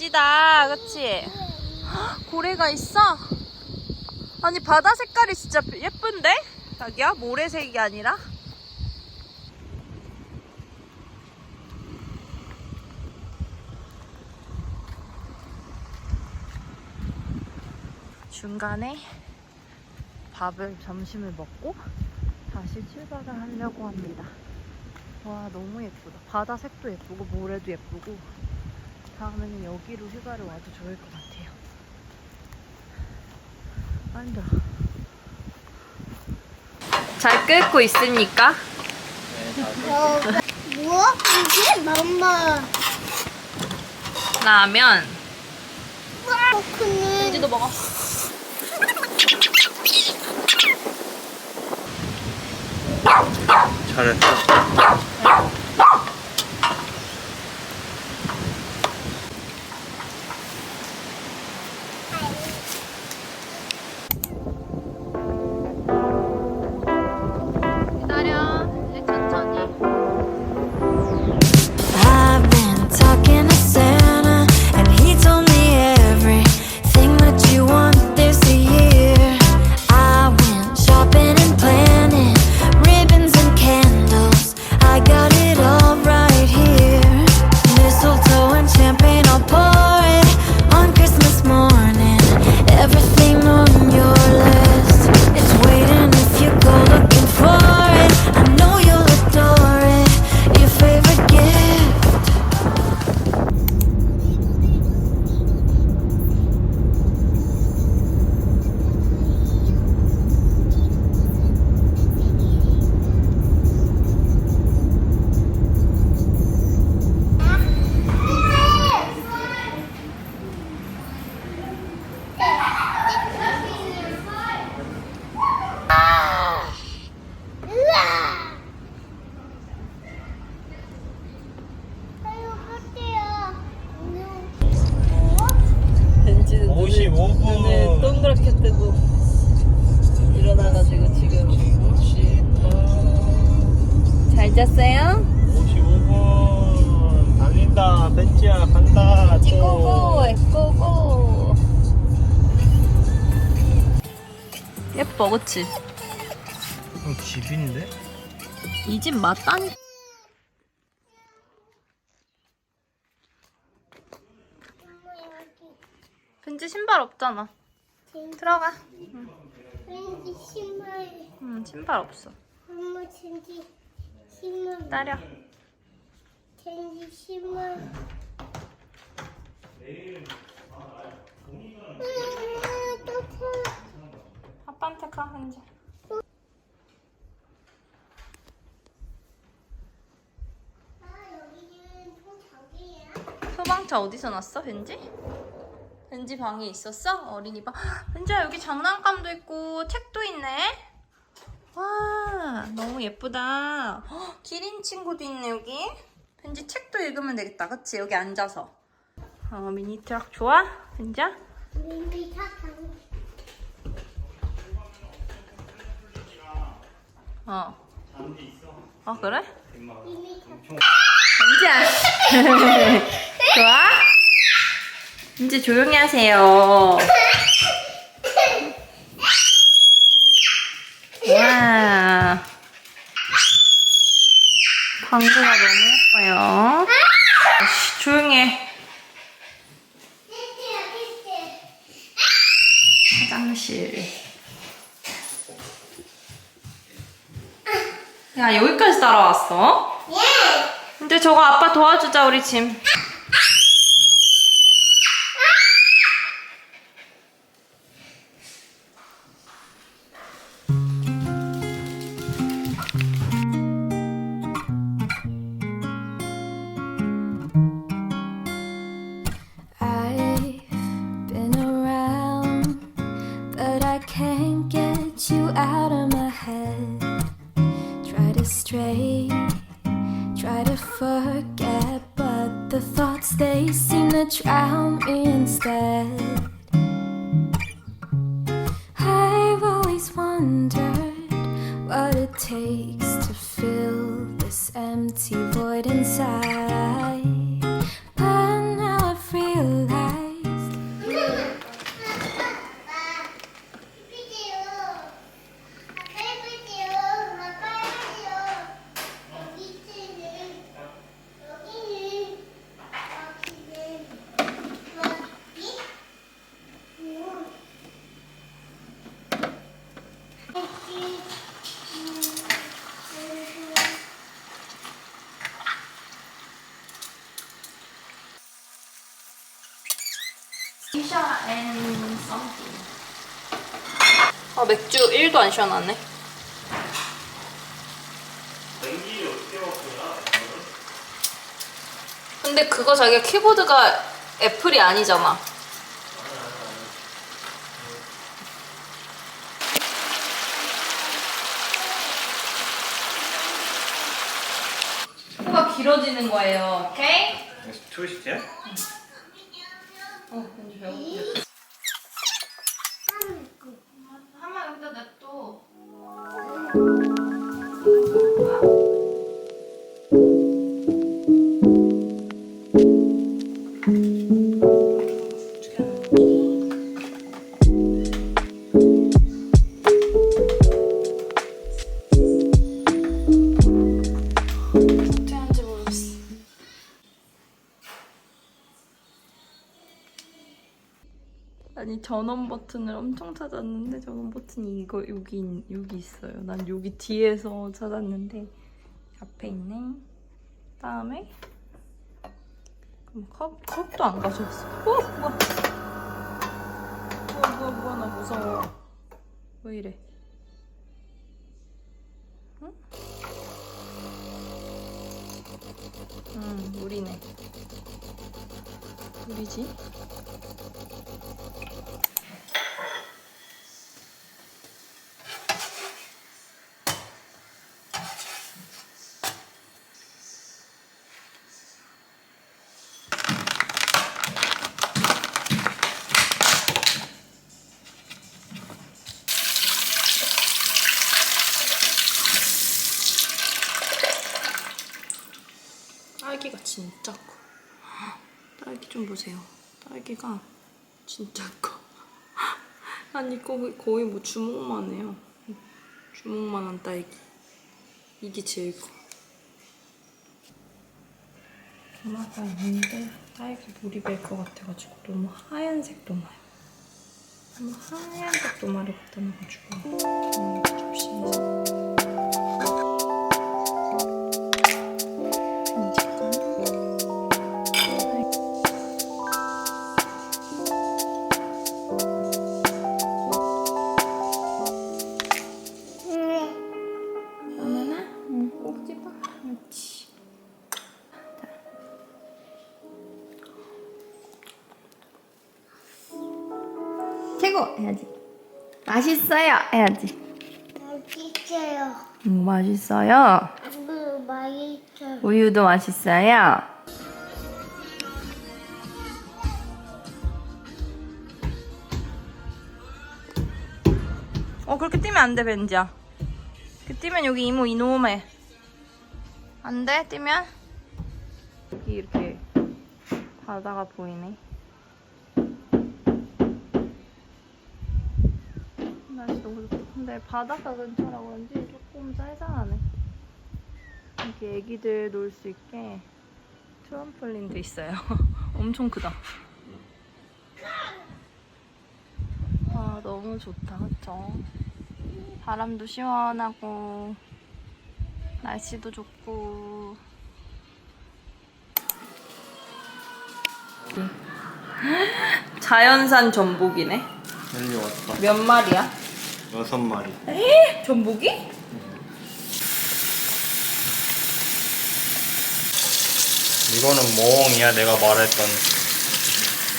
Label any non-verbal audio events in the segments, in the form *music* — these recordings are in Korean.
멋지다. 그치? 헉, 고래가 있어? 아니, 바다 색깔이 진짜 예쁜데? 자기야? 모래색이 아니라? 중간에 밥을 점심을 먹고 다시 출발을 하려고 합니다. 와 너무 예쁘다. 바다 색도 예쁘고 모래도 예쁘고 다음에는 여기로 휴가를 와도 좋을 것 같아요. 아, 힘들어. 잘 끓고 있습니까? 어, 뭐? 이게 맘마. 라면. 포크는 이제도 먹어. 잘했어. 55 분. 눈을 동그랗게 뜨고 일어나가지고 지금 잘 잤어요? 55분 달린다. 벤치야 간다. 또. 고고 고고 예뻐 그치? 어, 집인데? 이 집 맞다니 벤지 신발 없잖아. 들어가. 왠지 신발, 응 신발 없어. 엄마 젠지 신발, 기다려. 젠지 신발. 아빠한테 가 벤지. 아, 여기는. 소방차 어디서 났어 벤지? 벤지 방에 있었어? 어린이 방 *gasps* 벤지야 여기 장난감도 있고 책도 있네 와 너무 예쁘다 헉, *gasps* 기린 친구도 있네 여기 벤지 책도 읽으면 되겠다 그치 여기 앉아서 어, 미니 트럭 좋아? 벤지야? 미미 사탕. 어. 아 그래? 사탕. 벤지야 *laughs* 좋아? 벤지 조용히 하세요. 와. 방구가 너무 예뻐요. 씨, 조용히 해. 화장실. 야 여기까지 따라왔어? 근데 저거 아빠 도와주자 우리 짐 try drown me instead. 시샤 앤 썸띵. 아 맥주 1도 안 시원하네. 냉기 어떻게 먹구나. 근데 그거 자기가 키보드가 애플이 아니잖아. 코가 길어지는 거예요. 오케이? 트위스트야? 어, 왠지 배고프겠다. 한마 여기다 냅둬. 어떻 전원 버튼을 엄청 찾았는데 전원 버튼이 이거 여기 있- 여기 있어요. 난 여기 뒤에서 찾았는데 앞에 있네. 다음에 그럼 컵 컵도 안 가져왔어. 어 뭐야? 뭐야 뭐야 뭐야 나 무서워. 왜 이래? 응? 응 물이네. 물이지? 딸기가 진짜 커. 딸기 좀 보세요. 딸기가 진짜 커. *laughs* 아니 거의 거의 뭐 주먹만 해요. 주먹만한 딸기. 이게 제일 커. 도마가 있는데 딸기 물이 멜것 같아가지고 너무 하얀색 도마요. 너무 하얀색 도마를 갖다 놔가지고 음, 접시에 최고 해야지. 맛있어요 해야지. 맛있어요. 음, 맛있어요. 음, 맛있어요. 우유도 맛있어요. 어 그렇게 뛰면 안 돼 벤지야. 그 뛰면 여기 이모 이놈에 안 돼? 뛰면 여기 이렇게 바다가 보이네. 날씨 너무 좋다. 근데 바닷가 근처라 그런지 조금 쌀쌀하네. 여기 애기들 놀 수 있게 트럼폴린도 있어요. *laughs* 엄청 크다. 아 너무 좋다, 그쵸? 바람도 시원하고 날씨도 좋고. 자연산 전복이네. 몇 마리야? 여섯 마리. 전복이? 이거는 몽이야 내가 말했던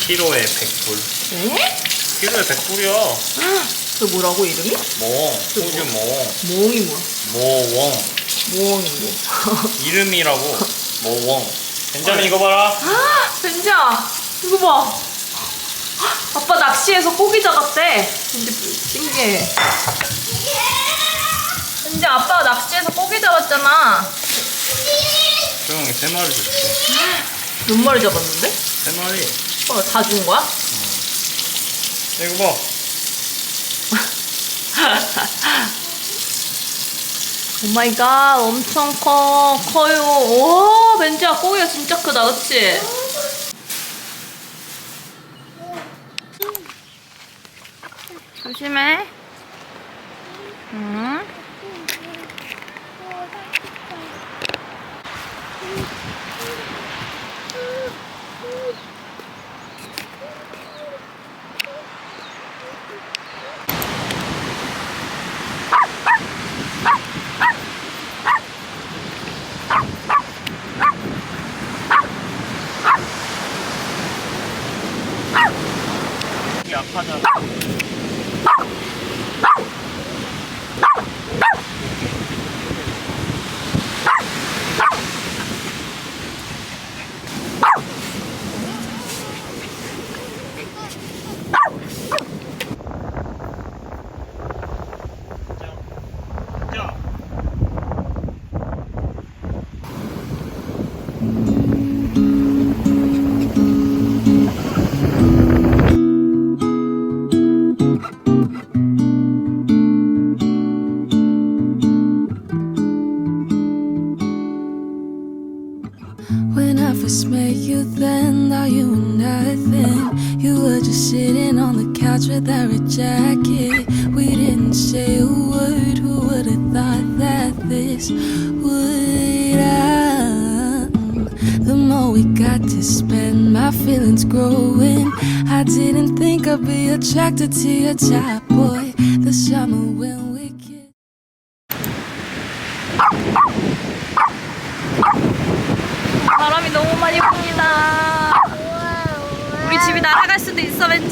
키로에 100불. 에? 키로에 100불이야. 그 뭐라고 이름이? 몽. 호주 몽. 모이 뭐야? 모웡. 모이 뭐? *laughs* 이름이라고. 모웡. 벤자민 이거 봐라. 벤지야 이거 봐 아빠 낚시해서 고기 잡았대 벤지 신기해 벤지 아빠가 낚시해서 고기 잡았잖아 조용히 세 마리 줬지. 몇 마리 잡았는데? 세 마리. 어, 다준 거야? 이거 봐. *laughs* 오마이갓 엄청 커 커요 오 벤지야 고기가 진짜 크다 그치? 조심해 응? Were just sitting on the couch without a jacket. We didn't say a word. Who would have thought that this would happen? The more we got to spend, my feelings growing. I didn't think I'd be attracted to your type, boy. The summer when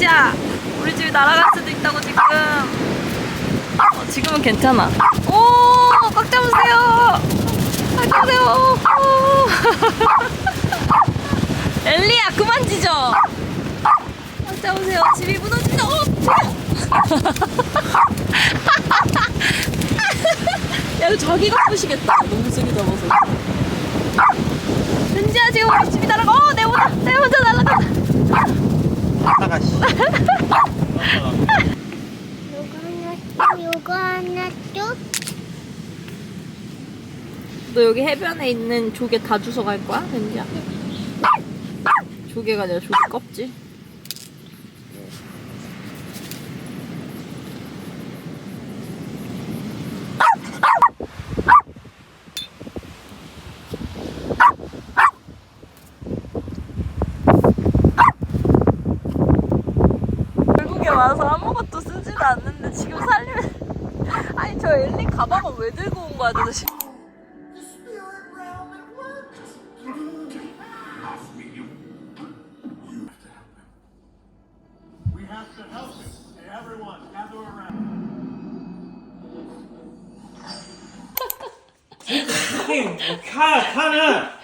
벤지야 우리 집이 날아갈 수도 있다고 지금. 어, 지금은 괜찮아. 오꽉 잡으세요. 꽉 잡으세요. 오. *laughs* 엘리야 그만 짖어 꽉 잡으세요. 집이 무너진다. 어, *laughs* 야. 자기가 부시겠다. 너무 세게 잡아서. 벤지야 지금 우리 집이 날아가. 어 내 혼자 내 혼자 날아간 다 나가 씨. 요거 하나, 요거. 너 여기 해변에 있는 조개 다 주워 갈 거야, 벤지야? 조개가 아니라 조개 껍질. 결국에 와서 아무것도 쓰지도 않는데 지금 살리면 아니 저 엘리 가방을 왜 들고 온 거야 도대체 We have to help him. Everyone, gather around. 선생님, 카, 카는.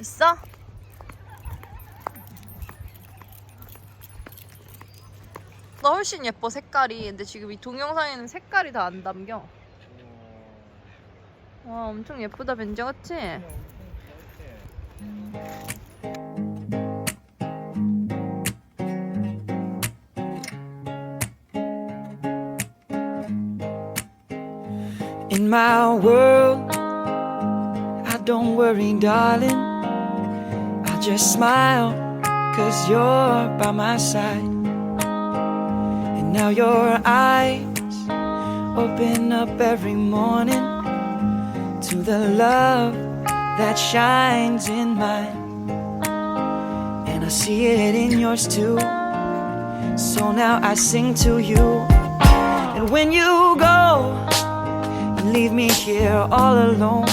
있어? 나 훨씬 예뻐 색깔이 근데 지금 이 동영상에는 색깔이 다 안 담겨 와 엄청 예쁘다 벤지 같지? In my world, I don't worry, darling. I just smile, cause you're by my side. And now your eyes open up every morning to the love that shines in mine. And I see it in yours too. So now I sing to you. And when you go, you leave me here all alone.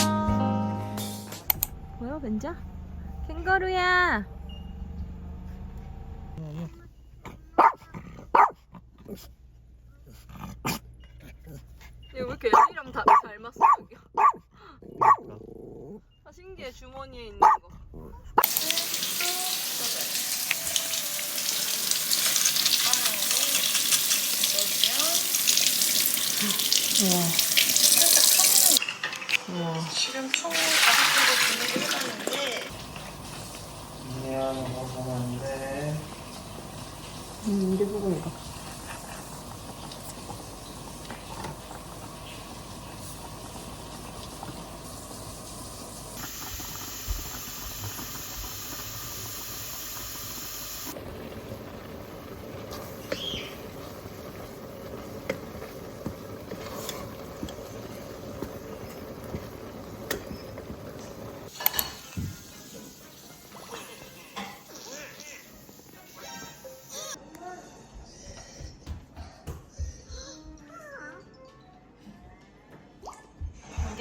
보여 벤지야? 캥거루야. 얘 왜 이렇게 애들이랑 다 닮았어 여기? 아 신기해 주머니에 있는 거. 지금 총 다섯 개를 준비를 해놨는데 미안 먹으면 안돼 우리 보고 이거.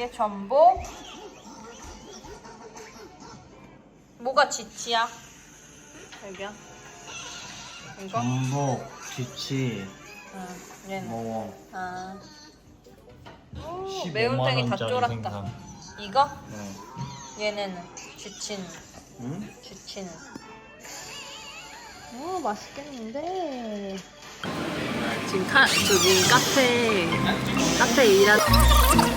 이게 전복. 뭐가 지치야? 여기야. 이거? 전복 지치 응. 얘는. 뭐 아. 오, 15만 매운탕이 다 원짜리 쫄았다. 생선 이거? 네. 얘네는 지친. 응? 지치는. 오 맛있겠는데. 지금 카 저기 카페 카페 일하.